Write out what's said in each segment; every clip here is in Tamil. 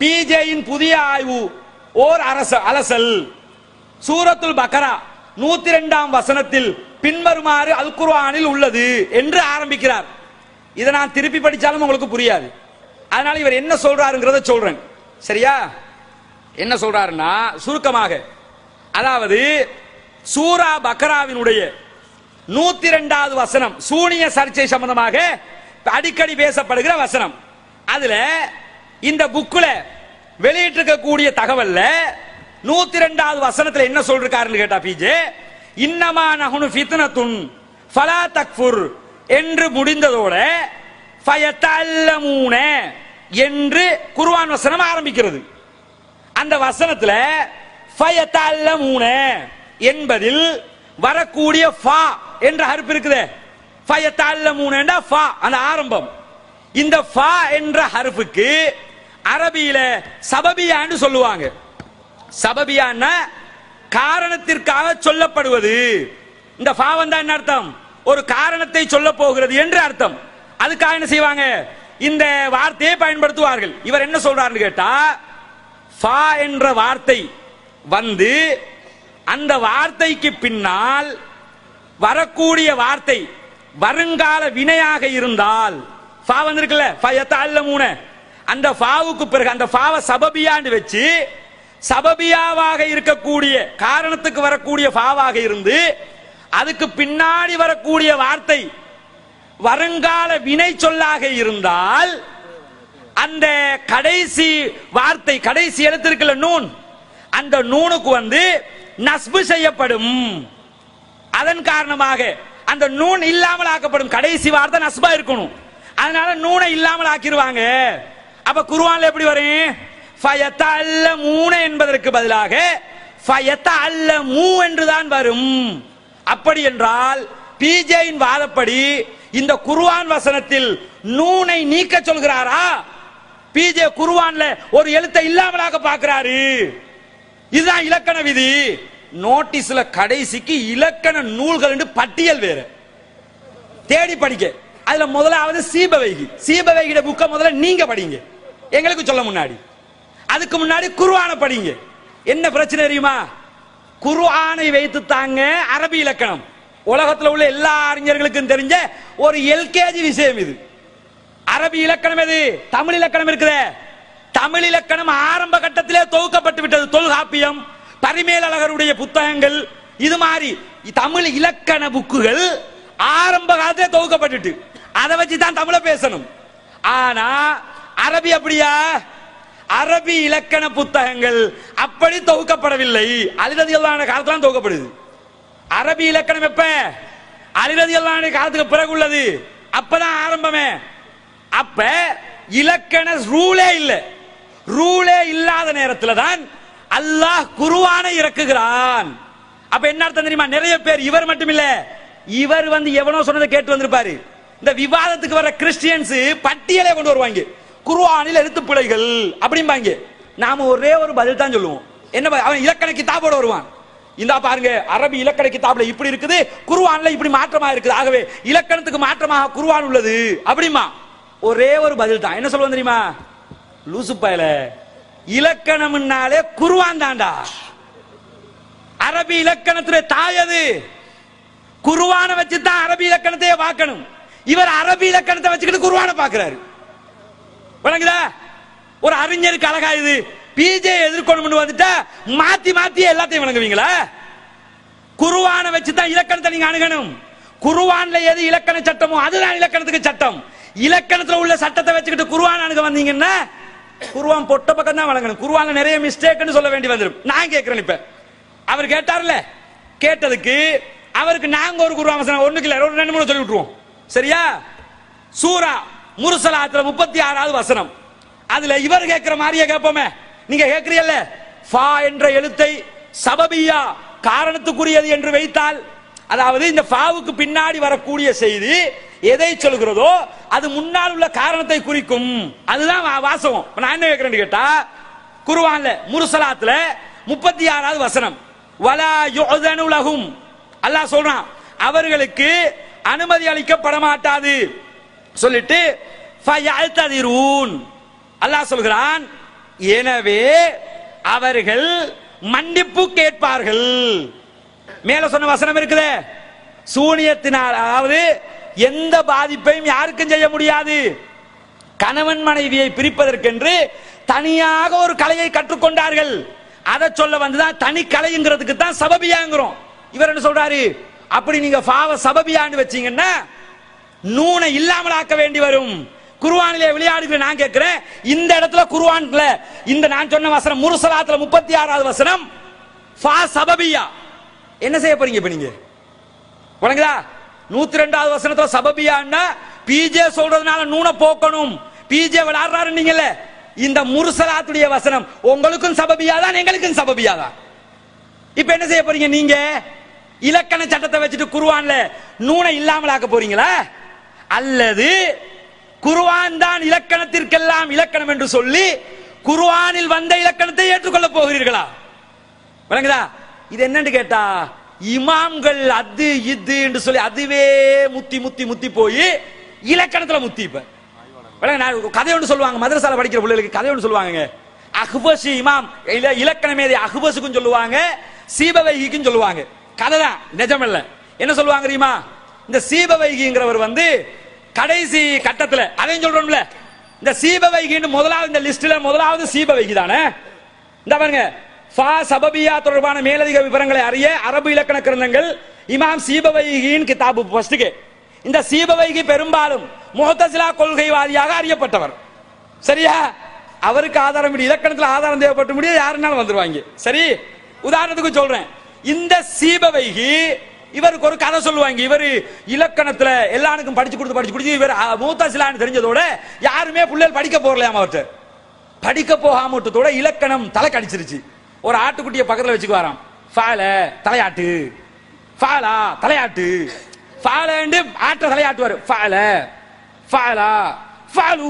பிஜேயின் புதிய ஆய்வு ஓர் அரச அலசல். சூரத்துல் பக்கரா நூத்தி ரெண்டாம் வசனத்தில் பின்வருமாறு அல் குர்வானில் உள்ளது என்று ஆரம்பிக்கிறார். இதை நான் திருப்பி படிச்சாலும் உங்களுக்கு புரியாது. அதனால இவர் என்ன சொல்றாருங்கிறத சொல்றேன். சரியா? என்ன சொல்றாருன்னா சுருக்கமாக. அதாவது சூரா பக்கராவினுடைய நூத்தி ரெண்டாவது வசனம் சூனிய சர்ச்சை சம்பந்தமாக அடிக்கடி பேசப்படுகிற வசனம். அதுல இந்த புக்குல வெளியிட்டிருக்கக்கூடிய தகவல்ல நூத்தி ரெண்டாவது வசனத்துல என்ன சொல்றாருன்னு கேட்டா பிஜே இன்னமா நகுனு ஃபித்னத்துன் ஃபலா தக்ஃபுர் என்று முடிந்ததோட ஃபயத்தல்லமூன என்று குர்ஆன் வசனம் ஆரம்பிக்கிறது. அந்த வசனத்துல ஃபயத்தல்லமூன என்பதில் வரக்கூடிய ஃபா என்ற ஹர்ப் இருக்குதே. ஃபயத்தல்லமூன ஃபா அந்த ஆரம்பம். இந்த ஃபா என்ற ஹர்ஃபுக்கு அரபியில சபபியான்னு சொல்லுவாங்க. சபபியான்னா காரணத்திற்காக சொல்லப்படுவது. இந்த ஃபா தான் என்ன அர்த்தம்? ஒரு காரணத்தை சொல்ல போகிறது என்று அர்த்தம். அதுக்காக என்ன செய்வாங்க? இந்த வார்த்தையை பயன்படுத்துவார்கள். இவர் என்ன சொல்றாருன்னு கேட்டா ஃபா என்ற வார்த்தை வந்து அந்த வார்த்தைக்கு பின்னால் வரக்கூடிய வார்த்தை வருங்கால வினையாக இருந்தால் ஃபா வந்திருக்குல்ல? ஃபயத்த அல்ல மூணு அந்த ஃபாவுக்கு பிறகு அந்த ஃபாவை சபபியான்னு வச்சு சபபியாவாக இருக்கக்கூடிய காரணத்துக்கு வரக்கூடிய ஃபாவாக இருந்து அதுக்கு பின்னாடி வரக்கூடிய வார்த்தை வருங்கால வினை சொல்லாக இருந்தால் அந்த கடைசி வார்த்தை கடைசி எழுத்து இருக்குல்ல நூன் அந்த நூனுக்கு வந்து நஸ்பு செய்யப்படும். அதன் காரணமாக அந்த நூன் இல்லாமல் ஆக்கப்படும். கடைசி வார்த்தை நஸ்பா இருக்கணும். அதனால நூனை இல்லாமல் ஆக்கிடுவாங்க அப்ப குருவான்ல எப்படி வரும்? ஃபயத்த அல்ல மூண என்பதற்கு பதிலாக ஃபயத்த அல்ல மூ என்றுதான் வரும். அப்படி என்றால் பிஜேயின் வாதப்படி இந்த குருவான் வசனத்தில் நூனை நீக்க சொல்கிறாரா? பிஜே குருவான்ல ஒரு எழுத்தை இல்லாமலாக பார்க்கிறாரு. இதுதான் இலக்கண விதி. நோட்டீஸ்ல கடைசிக்கு இலக்கண நூல்கள் பட்டியல் வேறு. தேடி படிக்க அதுல முதலாவது சீபவைகி சீபவைகிட புக்க முதல்ல நீங்க படிங்க. எங்களுக்கு சொல்ல முன்னாடி. அதுக்கு முன்னாடி குருவான படிங்க. என்ன பிரச்சனை தெரியுமா? குர்ஆனை வைத்து தாங்க அரபி இலக்கணம். உலகத்தில் உள்ள எல்லா அறிஞர்களுக்கும் தெரிஞ்ச ஒரு எல்கேஜி விஷயம் இது. அரபி இலக்கணம் எது? தமிழ் இலக்கணம் இருக்குதே. தமிழ் இலக்கணம் ஆரம்ப கட்டத்திலே தொகுக்கப்பட்டு விட்டது. தொல்காப்பியம் பரிமேலழகருடைய புத்தகங்கள் இது மாதிரி தமிழ் இலக்கண புக்குகள் ஆரம்ப காலத்திலே தொகுக்கப்பட்டுட்டு. அதை வச்சு தான் தமிழ பேசணும். ஆனா அரபி அப்படியா? அரபி இலக்கண புத்தகங்கள் அப்படி தொகுக்கப்படவில்லை. அலிரதியல்லான காலத்துல தொகுக்கப்படுது. அரபி இலக்கணம் எப்ப? அலிரதியல்லான காலத்துக்கு பிறகு உள்ளது அப்பதான் ஆரம்பமே. அப்ப இலக்கண ரூலே இல்லை. ரூலே இல்லாத நேரத்தில் தான் அல்லாஹ் குருவானை இறக்குகிறான். அப்ப என்ன அர்த்தம் தெரியுமா? நிறைய பேர் இவர் மட்டும் இல்ல இவர் வந்து எவனோ சொன்னதை கேட்டு வந்திருப்பாரு. இந்த விவாதத்துக்கு வர கிறிஸ்டியன்ஸ் பட்டியலை கொண்டு வருவாங்க. குருவானில் எழுத்து பிழைகள் அப்படிம்பாங்க. நாம ஒரே ஒரு பதில் தான் சொல்லுவோம். என்ன அவன் இலக்கண கிதாபோட வருவான். இந்தா பாருங்க அரபி இலக்கண கிதாபில் இப்படி இருக்குது குருவான்ல இப்படி மாற்றமா இருக்குது. ஆகவே இலக்கணத்துக்கு மாற்றமாக குருவான் உள்ளது அப்படிமா ஒரே ஒரு பதில் தான். என்ன சொல்லுவோம் தெரியுமா? லூசு பயல. இலக்கணம்னாலே குருவான் தாண்டா அரபி இலக்கணத்துல தாயது குர்ஆன வச்சு தான் அரபி இலக்கணத்தையே பார்க்கணும். இவர் அரபி இலக்கணத்தை வச்சுக்கிட்டு குருவான பாக்குறாரு வணங்குதா ஒரு அறிஞருக்கு அழகா இது. பிஜே எதிர்கொள்ளணும்னு வந்துட்டா மாத்தி மாத்தி எல்லாத்தையும் விளங்குவீங்களா? குருவான வச்சு தான் இலக்கணத்தை நீங்க அணுகணும். குருவான்ல எது இலக்கண சட்டமோ அதுதான் இலக்கணத்துக்கு சட்டம். இலக்கணத்துல உள்ள சட்டத்தை வச்சுக்கிட்டு குருவான் அணுக வந்தீங்கன்னா குருவான் பொட்ட பக்கம் தான் வழங்கணும் குருவான்ல நிறைய மிஸ்டேக்னு சொல்ல வேண்டி வந்துடும். நான் கேட்கிறேன் இப்ப. அவர் கேட்டார்ல? கேட்டதுக்கு அவருக்கு நாங்க ஒரு குருவான் ஒண்ணுக்கு இல்ல. ஒரு ரெண்டு மூணு சொல்லி விட்டுருவோம். சரியா? சூரா முருசலாத்துல முப்பத்தி ஆறாவது வசனம். அதுல இவர் கேட்கிற மாதிரியே கேட்போமே நீங்க கேட்கிறீல்ல ஃபா என்ற எழுத்தை சபபியா காரணத்துக்குரியது என்று வைத்தால் அதாவது இந்த ஃபாவுக்கு பின்னாடி வரக்கூடிய செய்தி எதை சொல்கிறதோ அது முன்னால் உள்ள காரணத்தை குறிக்கும். அதுதான் வாசகம். நான் என்ன கேட்கிறேன்னு கேட்டா குருவான்ல முருசலாத்துல முப்பத்தி ஆறாவது வசனம். வலா யுஅதனு உலகும் அல்லாஹ் சொல்றான் அவர்களுக்கு அனுமதி அளிக்கப்பட மாட்டாது சொல்லிட்டு அல்லாஹ் சொல்கிறான் எனவே அவர்கள் மன்னிப்பு கேட்பார்கள். மேல சொன்ன வசனம் இருக்குதே. சூனியத்தினால் அதாவது எந்த பாதிப்பையும் யாருக்கும் செய்ய முடியாது. கணவன் மனைவியை பிரிப்பதற்கென்று தனியாக ஒரு கலையை கற்றுக்கொண்டார்கள். அதை சொல்ல வந்துதான் தனி கலைங்கிறதுக்கு தான் சபபியாங்கிறோம். இவர் என்ன சொல்றாரு? அப்படி நீங்க பாவ சபபியான்னு வச்சீங்கன்னா நூனை இல்லாமல் ஆக்க வேண்டி வரும். குருவானிலே விளையாடுகிற நான் கேட்கிறேன் இந்த இடத்துல குருவான்ல இந்த நான் சொன்ன வசனம் முருசலாத்துல முப்பத்தி ஆறாவது வசனம் ஃபா சபபியா. என்ன செய்ய போறீங்க இப்ப நீங்க? வணங்குதா? நூத்தி ரெண்டாவது வசனத்துல சபபியான்னா பிஜே சொல்றதுனால நூனை போக்கணும். பிஜே விளையாடுறாரு நீங்கல்ல இந்த முருசலாத்துடைய வசனம் உங்களுக்கும் சபபியா தான் எங்களுக்கும் சபபியா தான் இப்ப என்ன செய்ய போறீங்க நீங்க? இலக்கண சட்டத்தை வச்சுட்டு குருவான்ல நூனை இல்லாமல் ஆக்க போறீங்களா? அல்லது குருவான் தான் இலக்கணத்திற்கெல்லாம் இலக்கணம் என்று சொல்லி குருவானில் வந்த இலக்கணத்தை ஏற்றுக்கொள்ள போகிறீர்களா? விளங்குதா? இது என்னன்னு கேட்டா இமாம்கள் அது இது என்று சொல்லி அதுவே முத்தி முத்தி முத்தி போய் இலக்கணத்துல முத்தி இப்ப. நான் ஒரு கதை ஒன்று சொல்லுவாங்க. மதரசால படிக்கிற பிள்ளைகளுக்கு கதை ஒன்று சொல்லுவாங்க அஹ்பஸ் இமாம். இல்ல இலக்கண மேதை அஹ்பஸுக்கும் சொல்லுவாங்க சீபவைகிக்கும் சொல்லுவாங்க. கதை தான் நிஜம் இல்ல என்ன சொல்லுவாங்க தெரியுமா? இந்த சீபவைகிங்கிறவர் வந்து கடைசி கட்டத்துல அதையும் சொல்றோம்ல. இந்த சீபவைகின்னு முதலாவது இந்த லிஸ்ட்ல முதலாவது சீபவைகி தானே? இந்த பாருங்க ஃபா சபபியா தொடர்பான மேலதிக விவரங்களை அறிய அரபு இலக்கண கிரந்தங்கள் இமாம் சீபவைகியின் கிதாபு ஃபர்ஸ்ட்டுக்கு இந்த சீபவைகி பெரும்பாலும் முகத்தசிலா கொள்கைவாதியாக அறியப்பட்டவர். சரியா? அவருக்கு ஆதாரம் முடியும் இலக்கணத்தில் ஆதாரம் தேவைப்பட்டு முடியும் யாருனாலும் வந்துருவாங்க. சரி? உதாரணத்துக்கு சொல்றேன். இந்த சீபவைகி இவருக்கு ஒரு கதை சொல்லுவாங்க. இவர் இலக்கணத்துல எல்லாருக்கும் படிச்சு கொடுத்து படிச்சு கொடுத்து இவர் மூத்தசிலான்னு தெரிஞ்சதோட யாருமே பிள்ளைகள் படிக்க போகலையாம அவர்கிட்ட படிக்க போகாம விட்டதோட இலக்கணம் தலை கடிச்சிருச்சு ஒரு ஆட்டுக்குட்டியை பக்கத்துல வச்சுக்குவாராம். ஃபால தலையாட்டு. ஃபாலா தலையாட்டு. ஃபாலண்டு ஆட்ட தலையாட்டுவார். ஃபால ஃபாலா ஃபாலு.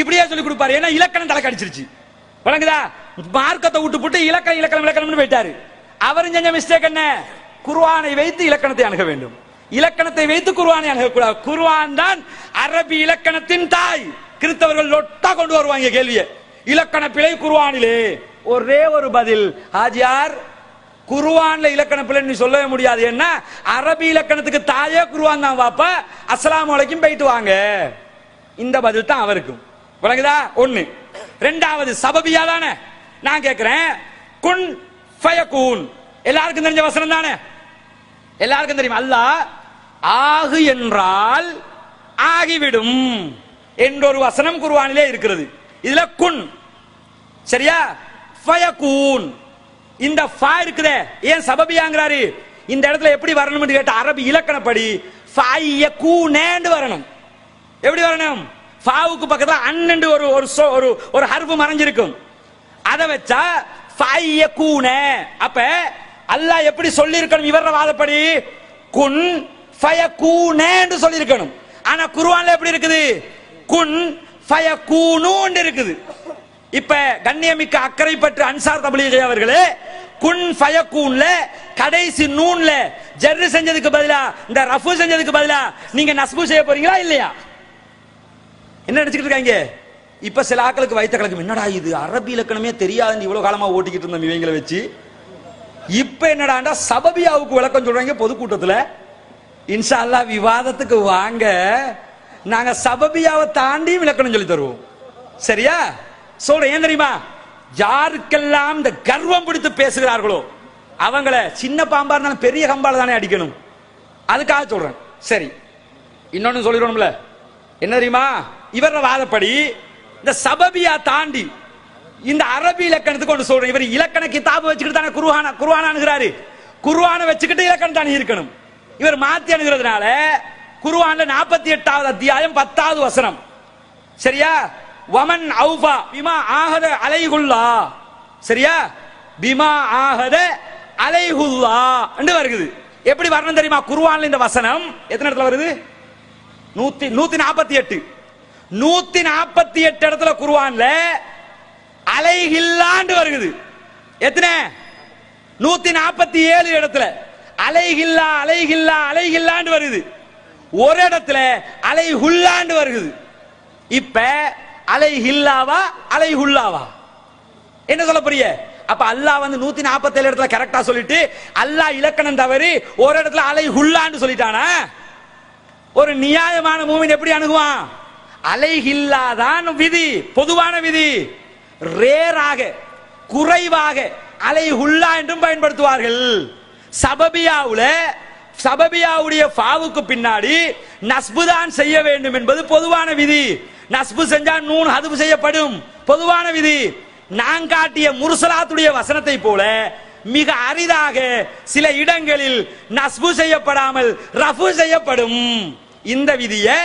இப்படியே சொல்லி கொடுப்பாரு. ஏன்னா இலக்கணம் தலை கடிச்சிருச்சு வழங்குதா மார்க்கத்தை விட்டு போட்டு இலக்கணம் இலக்கணம் இலக்கணம்னு போயிட்டாரு. அவரும் செஞ்ச மிஸ்டேக் என்ன? குர்வானை வைத்து இலக்கணத்தை அணுக வேண்டும். இலக்கணத்தை வைத்து குர்வானை அணுகக்கூடாது. குர்வான் தான் அரபி இலக்கணத்தின் தாய். கிறிஸ்தவர்கள் லொட்டா கொண்டு வருவாங்க கேள்வியை. இலக்கண பிழை குருவானிலே ஒரே ஒரு பதில். ஹாஜியார் குருவான்ல இலக்கண பிள்ளை நீ சொல்லவே முடியாது. என்ன அரபி இலக்கணத்துக்கு தாயே குருவான் தான் வாப்பா. அஸ்ஸலாமு வலைக்கும் போயிட்டு வாங்க. இந்த பதில் தான் அவருக்கும். விளங்குதா? ஒண்ணு. ரெண்டாவது சபபியா தானே நான் கேட்கிறேன் குன் ஃபயகூன். எல்லாருக்கும் தெரிஞ்ச வசனம் தானே? எல்லாருக்கும் தெரியும்? அல்லாஹ் ஆகு என்றால் ஆகிவிடும் என்றொரு வசனம் குருவானிலே இருக்கிறது. இதுல குன். சரியா? ஃபயகூன். இந்த ஃபா இருக்குதே ஏன் சபபியாங்கிறாரு? இந்த இடத்துல எப்படி வரணும்னு கேட்ட அரபி இலக்கணப்படி ஃபயகூனேண்டு வரணும். எப்படி வரணும்? ஃபாவுக்கு பக்கத்துல அன்னண்டு ஒரு ஒரு ஒரு ஒரு ஹர்ஃபு மறைஞ்சிருக்கும். அதை வச்சா ஃபயகூனே. அப்ப அல்லாஹ் எப்படி சொல்லியிருக்கணும் இவர வாதப்படி குன் ஃபய கூனேன்னு சொல்லியிருக்கணும். ஆனா குர்ஆன்ல எப்படி இருக்குது? குன் ஃபய ஃபயகூனூன்னு இருக்குது. இப்ப கண்ணியமிக்க அக்கறை பற்று அன்சார் தபிலீகை அவர்களே குன் ஃபயகூன்ல கடைசி நூன்ல ஜர்ரு செஞ்சதுக்கு பதிலா இந்த ரஃபு செஞ்சதுக்கு பதிலா நீங்க நஸ்பு செய்ய போறீங்களா இல்லையா? என்ன நினைச்சுக்கிட்டு இருக்காங்க? இப்ப சில ஆக்களுக்கு வைத்த கலக்கம் என்னடா இது? அரபி இலக்கணமே தெரியாதுன்னு இவ்வளவு காலமா ஓட்டிக்கிட்டு இருந்தோம் இவங்களை வச்சு. இப்ப என்னடாண்டா சபபியாவுக்கு விளக்கம் சொல்றாங்க பொதுக்கூட்டத்துல? இன்ஷா அல்லாஹ் விவாதத்துக்கு வாங்க. நாங்க சபபியாவை தாண்டி விளக்கணம் சொல்லி தருவோம். சரியா? சொல்றேன் ஏன் தெரியுமா? யாருக்கெல்லாம் இந்த கர்வம் பிடித்து பேசுகிறார்களோ அவங்கள சின்ன பாம்பா இருந்தாலும் பெரிய கம்பால தானே அடிக்கணும். அதுக்காக சொல்றேன். சரி. இன்னொன்னு சொல்லிடணும்ல. என்ன தெரியுமா? இவர வாதப்படி இந்த சபபியா தாண்டி இந்த அரபி இலக்கணத்துக்கு ஒன்று சொல்றேன். இவர் இலக்கண கிதாபு வச்சுக்கிட்டு தானே குருவான குருவான அணுகிறாரு. குருவான வச்சுக்கிட்டு இலக்கணம் தானே இருக்கணும். இவர் மாத்தி அணுகிறதுனால குருவான்ல நாற்பத்தி எட்டாவது அத்தியாயம் பத்தாவது வசனம். சரியா? வமன் அவுபா பிமா ஆகத அலைகுல்லா சரியா? பிமா ஆகத அலைகுல்லா என்று வருகிறது எப்படி வரணும் தெரியுமா? குருவான்ல இந்த வசனம் எத்தனை இடத்துல வருது? நூத்தி நூத்தி நாற்பத்தி எட்டு நூத்தி நாற்பத்தி எட்டு இடத்துல குருவான்ல அலைகில்லாண்டு வருகுது. எத்தனை? நூத்தி நாற்பத்தி ஏழு இடத்துல. அலைகில்லா அலைகில்லா அலைகில்லாண்டு வருது ஒரு இடத்துல அலை ஹுல்லாண்டு வருகுது. இப்ப அலைஹில்லாவா அலைஹுல்லாவா என்ன சொல்ல போறீங்க அப்ப அல்லாஹ் வந்து நூத்தி நாற்பத்தேழு இடத்துல கரெக்டா சொல்லிட்டு அல்லாஹ் இலக்கணம் தவறி ஒரு இடத்துல அலை ஹுல்லான்னு சொல்லிட்டானா? ஒரு நியாயமான மூவின் எப்படி அணுகுவான்? அலைகில்லாதான் விதி பொதுவான விதி. ரேராக குறைவாக அலை ஹுல்லா என்றும் பயன்படுத்துவார்கள். சபபியாவுல சபபியாவுடைய ஃபாவுக்கு பின்னாடி நஸ்பு தான் செய்ய வேண்டும் என்பது பொதுவான விதி. நஸ்பு செஞ்சா நூன் ஹதுபு செய்யப்படும். பொதுவான விதி. நான் காட்டிய முர்சலாத்துடைய வசனத்தை போல மிக அரிதாக சில இடங்களில் நஸ்பு செய்யப்படாமல் ரஃபு செய்யப்படும். இந்த விதியை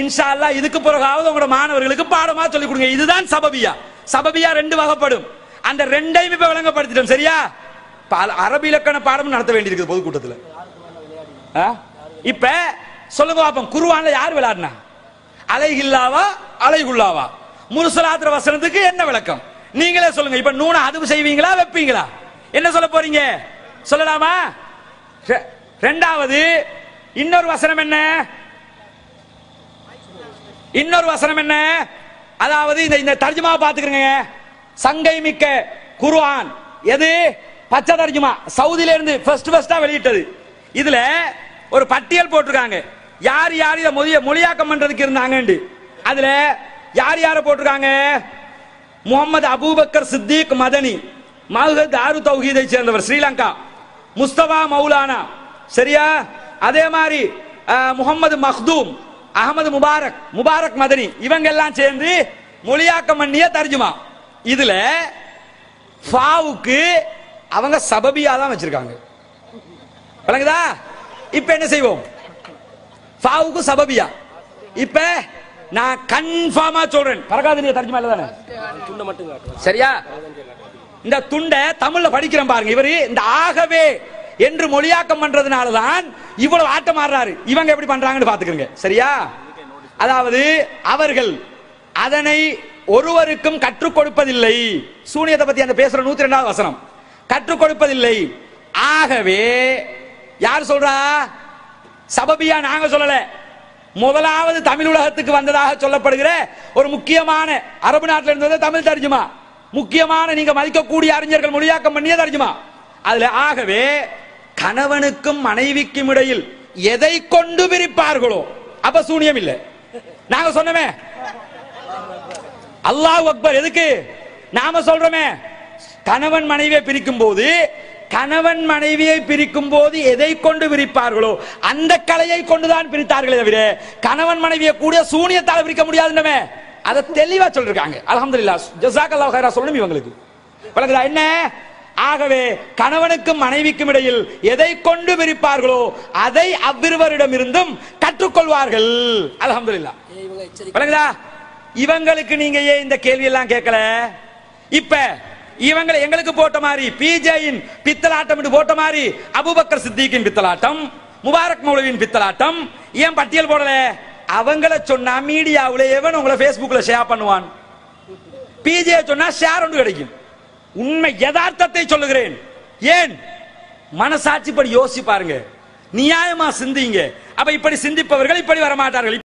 இன்ஷா அல்லா இதுக்கு பிறகாவது உங்களோட மாணவர்களுக்கு பாடமா சொல்லிக் கொடுங்க. இதுதான் சபபியா. சபபியா ரெண்டு வகைப்படும். அந்த ரெண்டையும் இப்ப விளங்கப்படுத்திட்டோம் சரியா? அரபு அரபி இலக்கண பாடம் நடத்த வேண்டியிருக்குது பொதுக்கூட்டத்தில். இப்ப சொல்லுங்க பாப்போம் குருவான்ல யார் விளையாடினா அலைகில்லாவா அலைகுல்லாவா முருசலாத்திர வசனத்துக்கு என்ன விளக்கம்? நீங்களே சொல்லுங்க இப்ப நூனை அதுவு செய்வீங்களா வைப்பீங்களா? என்ன சொல்ல போறீங்க? சொல்லலாமா? ரெ- ரெண்டாவது இன்னொரு வசனம் என்ன? இன்னொரு வசனம் என்ன? அதாவது இந்த இந்த தர்ஜுமா பாத்துக்கிறங்க சங்கை மிக்க குர்ஆன். எது? பச்சை தர்ஜுமா. சவுதியில இருந்து ஃபர்ஸ்ட் ஃபர்ஸ்டா வெளியிட்டது. இதுல ஒரு பட்டியல் போட்டிருக்காங்க. யார் யார் இதை மொழிய மொழியாக்கம் பண்றதுக்கு இருந்தாங்கன்னு அதுல யார் யார போட்டிருக்காங்க? முகமது அபூபக்கர் சித்திக் மதனி மஹத் தாரு தௌஹீதை சேர்ந்தவர் ஸ்ரீலங்கா. முஸ்தபா மௌலானா. சரியா? அதே மாதிரி முகமது மஹ்தூம். அகமது முபாரக் முபாரக் மதனி இவங்க எல்லாம் சேர்ந்து மொழியாக்கம் பண்ணிய தர்ஜுமா. இதுல ஃபாவுக்கு அவங்க சபபியா தான் வச்சிருக்காங்க. விளங்குதா? இப்ப என்ன செய்வோம்? ஃபாவுக்கு சபபியா. இப்ப நான் கன்ஃபார்மா சொல்றேன். நீங்க தர்ஜுமா இல்ல தானே? துண்டை மட்டும் காட்டுவோம் சரியா? இந்த துண்டை தமிழ்ல படிக்கிறேன் பாருங்க. இவரு இந்த ஆகவே என்று மொழியாக்கம் பண்றதுனால தான் இவ்வளவு ஆட்டம் ஆடுறாரு. இவங்க எப்படி பண்றாங்கன்னு பாத்துக்கோங்க சரியா? அதாவது அவர்கள் அதனை ஒருவருக்கும் கற்றுக் கொடுப்பதில்லை. சூனியத்தை பத்தி அந்த பேசுற நூத்தி ரெண்டாவது வசனம். கற்றுக் கொடுப்பதில்லை. ஆகவே யார் சொல்றா? சபபியா நாங்க சொல்லல. முதலாவது தமிழ் உலகத்துக்கு வந்ததாக சொல்லப்படுகிற ஒரு முக்கியமான அரபு நாட்டில் இருந்து வந்த தமிழ் தர்ஜுமா. முக்கியமான நீங்க மதிக்கக்கூடிய அறிஞர்கள் மொழியாக்கம் பண்ணிய தர்ஜுமா. அதுல ஆகவே கணவனுக்கும் மனைவிக்கும் இடையில் எதை கொண்டு பிரிப்பார்களோ அப்ப சூனியம் இல்லை. நாங்க சொன்னமே. அல்லாஹ் அக்பர் எதுக்கு? நாம சொல்றோமே. கணவன் மனைவியை பிரிக்கும் போது கணவன் மனைவியை பிரிக்கும் போது எதை கொண்டு பிரிப்பார்களோ அந்த கலையை கொண்டுதான் பிரித்தார்களே தவிர கணவன் மனைவியை கூட சூனியத்தால் பிரிக்க முடியாதுன்னமே அதை தெளிவா சொல்லிருக்காங்க. அலமதுல்லா ஜஸாக்கல்லாஹு ஹைரா சொல்லணும் இவங்களுக்கு. என்ன? ஆகவே கணவனுக்கும் மனைவிக்கும் இடையில் எதை கொண்டு பிரிப்பார்களோ அதை அவ்விருவரிடமிருந்தும் கற்றுக்கொள்வார்கள். அல்ஹம்துலில்லாஹ். ஏய், இவங்க எச்சரிக்கை? விளங்குதா? இவங்களுக்கு நீங்க ஏன் இந்த கேள்வி எல்லாம் கேட்கல? இப்ப இவங்களை எங்களுக்கு போட்ட மாதிரி பிஜேயின் பித்தலாட்டம் போட்ட மாதிரி அபூபக்கர் சித்திக்கின் பித்தலாட்டம் முபாரக் மௌலவியின் பித்தலாட்டம் ஏன் பட்டியல் போடல? அவங்கள சொன்னா மீடியாவுல எவன் உங்களை Facebookல ஷேர் பண்ணுவான்? பிஜே சொன்னா ஷேர் ஒன்று கிடைக்கும். உண்மை யதார்த்தத்தை சொல்லுகிறேன். ஏன்? மனசாட்சிப்படி யோசிச்சு பாருங்க. நியாயமா சிந்திங்க. அப்ப இப்படி சிந்திப்பவர்கள் இப்படி வரமாட்டார்கள்.